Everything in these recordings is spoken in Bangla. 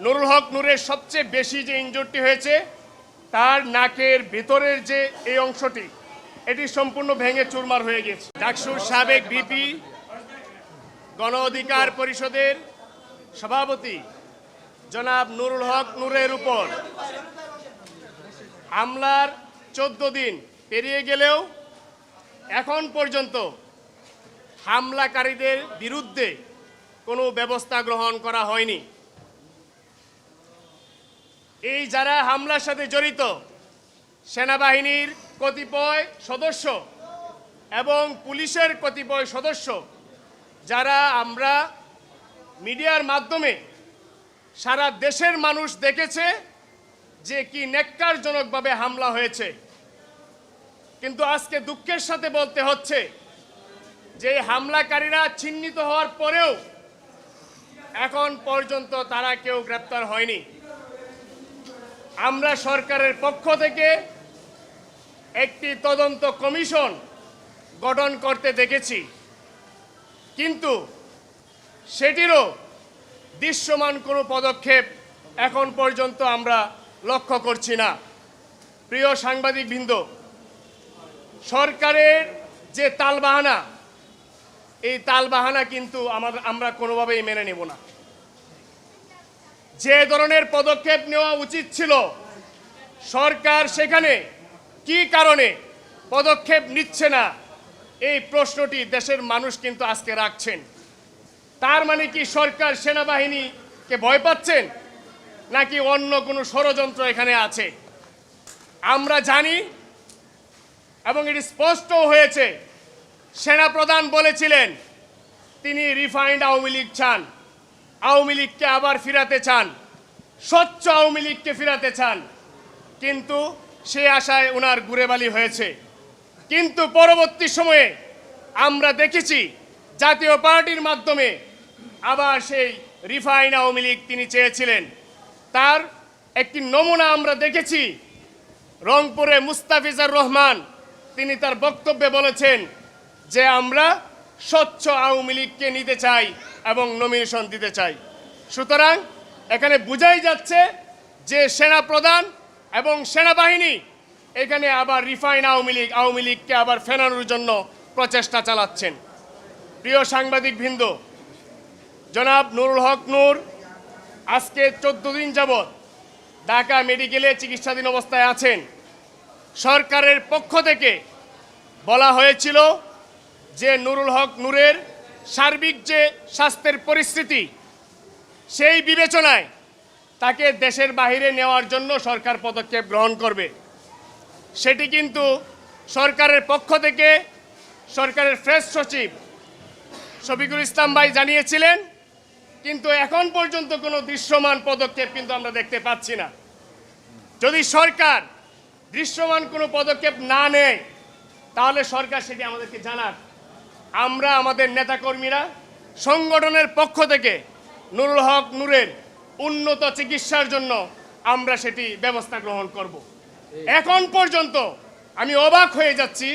নুরুল হক নূরের সবচেয়ে বেশি যে ইঞ্জুরটি হয়েছে, তার নাকের ভেতরের যে এই অংশটি, এটি সম্পূর্ণ ভেঙে চুরমার হয়ে গেছে ডাকসুর সাবেক ভিপি গণ অধিকার পরিষদের সভাপতি জনাব নুরুল হক নূরের উপর হামলার চোদ্দ দিন পেরিয়ে গেলেও এখন পর্যন্ত হামলাকারীদের বিরুদ্ধে কোনো ব্যবস্থা গ্রহণ করা হয়নি। এই যারা হামলার সাথে জড়িত, সেনাবাহিনীর কতিপয় সদস্য এবং পুলিশের কতিপয় সদস্য, যারা আমরা মিডিয়ার মাধ্যমে সারা দেশের মানুষ দেখেছে যে কি নেককারজনকভাবে হামলা হয়েছে। কিন্তু আজকে দুঃখের সাথে বলতে হচ্ছে যে হামলাকারীরা চিহ্নিত হওয়ার পরেও এখন পর্যন্ত তারা কেউ গ্রেপ্তার হয়নি। আমরা সরকারের পক্ষ থেকে একটি তদন্ত কমিশন গঠন করতে দেখেছি। কিন্তু সেটিরও দৃশ্যমান কোনো পদক্ষেপ এখন পর্যন্ত আমরা লক্ষ্য করছি না। প্রিয় সাংবাদিক বৃন্দ সরকারের যে তালবাহানা, এই তালবাহানা কিন্তু আমাদের আমরা কোনোভাবেই মেনে নেব না। যে ধরনের পদক্ষেপ নেওয়া উচিত ছিল, সরকার সেখানে কি কারণে পদক্ষেপ নিচ্ছে না, এই প্রশ্নটি দেশের মানুষ কিন্তু আজকে রাখছেন। তার মানে কি সরকার সেনাবাহিনীকে ভয় পাচ্ছেন, নাকি অন্য কোনো ষড়যন্ত্র এখানে আছে? আমরা জানি, এবং এটি স্পষ্ট হয়েছে, সেনাপ্রধান বলেছিলেন, তিনি রিফাইন্ড আওয়ামী লীগ চান। আওয়ামী লীগকে আবার ফিরাতে চান। স্বচ্ছ আওয়ামী লীগকে ফিরাতে চান। কিন্তু সে আশায় ওনার গুরেবালি হয়েছে। কিন্তু পরবর্তী সময়ে আমরা দেখেছি, জাতীয় পার্টির মাধ্যমে আবার সেই রিফাইন আওয়ামী লীগ তিনি চেয়েছিলেন। তার একটি নমুনা আমরা দেখেছি, রংপুরে মুস্তাফিজার রহমান। তিনি তার বক্তব্যে বলেছেন যে, আমরা স্বচ্ছ আওয়ামী লীগকে নিতে চাই। এবং নমিনেশন দিতে চাই। সুতরাং এখানে বোঝাই যাচ্ছে যে সেনা প্রধান এবং সেনাবাহিনী এখানে আবার রিফাইন আওয়ামী লীগ, আওয়ামী লীগকে আবার ফেরানোর জন্য প্রচেষ্টা চালাচ্ছেন। প্রিয় সাংবাদিক বৃন্দ, জনাব নুরুল হক নূর, আজকে চোদ্দ দিন যাবৎ ঢাকা মেডিকেলে চিকিৎসাধীন অবস্থায় আছেন। সরকারের পক্ষ থেকে বলা হয়েছিল যে নুরুল হক নূরের সার্বিক যে স্বাস্থ্যের পরিস্থিতি, সেই বিবেচনায় তাকে দেশের বাইরে নেওয়ার জন্য সরকার পদক্ষেপ গ্রহণ করবে। সেটি কিন্তু সরকারের পক্ষ থেকে সরকারের ফ্রেশ সচিব শফিকুল ইসলাম ভাই জানিয়েছিলেন, কিন্তু এখন পর্যন্ত কোনো দৃশ্যমান পদক্ষেপ কিন্তু আমরা দেখতে পাচ্ছি না। যদি সরকার দৃশ্যমান কোনো পদক্ষেপ না নেয়, তাহলে সরকার সেটি আমাদেরকে জানাক। আমরা আমাদের নেতাকর্মীরা সংগঠনের পক্ষ থেকে নুরুল হক নূরের উন্নত চিকিৎসার জন্য আমরা সেটি ব্যবস্থা গ্রহণ করব। এখন পর্যন্ত আমি অবাক হয়ে যাচ্ছি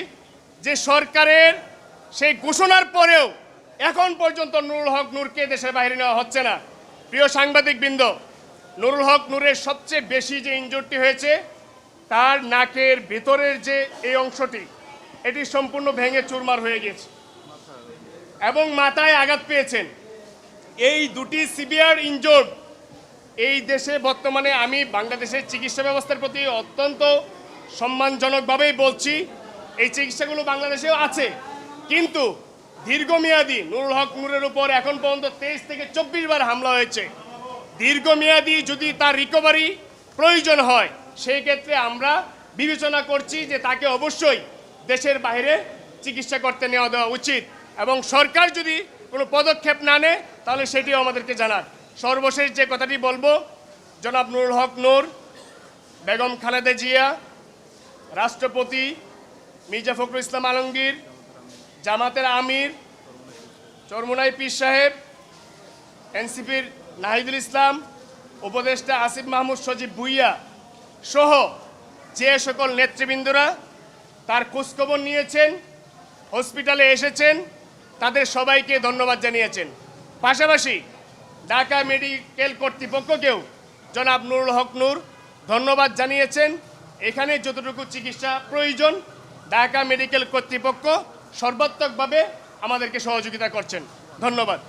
যে সরকারের সেই ঘোষণার পরেও এখন পর্যন্ত নুরুল হক নূরকে দেশের বাইরে নেওয়া হচ্ছে না। প্রিয় সাংবাদিক বৃন্দ নুরুল হক নূরের সবচেয়ে বেশি যে ইঞ্জুরটি হয়েছে, তার নাকের ভেতরের যে এই অংশটি, এটি সম্পূর্ণ ভেঙে চুরমার হয়ে গেছে এবং মাথায় আঘাত পেয়েছেন। এই দুটি সিভিয়ার ইনজোর্ড এই দেশে বর্তমানে আমি বাংলাদেশের চিকিৎসা ব্যবস্থার প্রতি অত্যন্ত সম্মানজনকভাবেই বলছি, এই চিকিৎসাগুলো বাংলাদেশেও আছে। কিন্তু দীর্ঘমেয়াদী নুরুল হক নূরের উপর এখন পর্যন্ত তেইশ থেকে চব্বিশ বার হামলা হয়েছে। দীর্ঘমেয়াদী যদি তার রিকভারি প্রয়োজন হয়, সেই ক্ষেত্রে আমরা বিবেচনা করছি যে তাকে অবশ্যই দেশের বাইরে চিকিৎসা করতে নেওয়া দেওয়া উচিত। এবং সরকার যদি কোনো পদক্ষেপ না নেয়, তাহলে সেটিও আমাদেরকে জানাক সর্বশেষ যে কথাটি বলব, জনাব নুরুল হক নূর, বেগম খালেদা জিয়া, রাষ্ট্রপতি মির্জা ফখরুল ইসলাম আলমগীর, জামাতের আমির, চরমুনাই পীর সাহেব, এনসিপির নাহিদুল ইসলাম, উপদেষ্টা আসিফ মাহমুদ সজীব ভুইয়া সহ যে সকল নেতৃবৃন্দরা তার খোঁজখবর নিয়েছেন, হসপিটালে এসেছেন তাদের সবাইকে ধন্যবাদ জানিয়েছেন। পাশাপাশি ঢাকা মেডিকেল কর্তৃপক্ষকেও জনাব নুরুল হক নূর ধন্যবাদ জানিয়েছেন। এখানে যতটুকু চিকিৎসা প্রয়োজন, ঢাকা মেডিকেল কর্তৃপক্ষ সর্বাত্মকভাবে আমাদেরকে সহযোগিতা করছেন। ধন্যবাদ।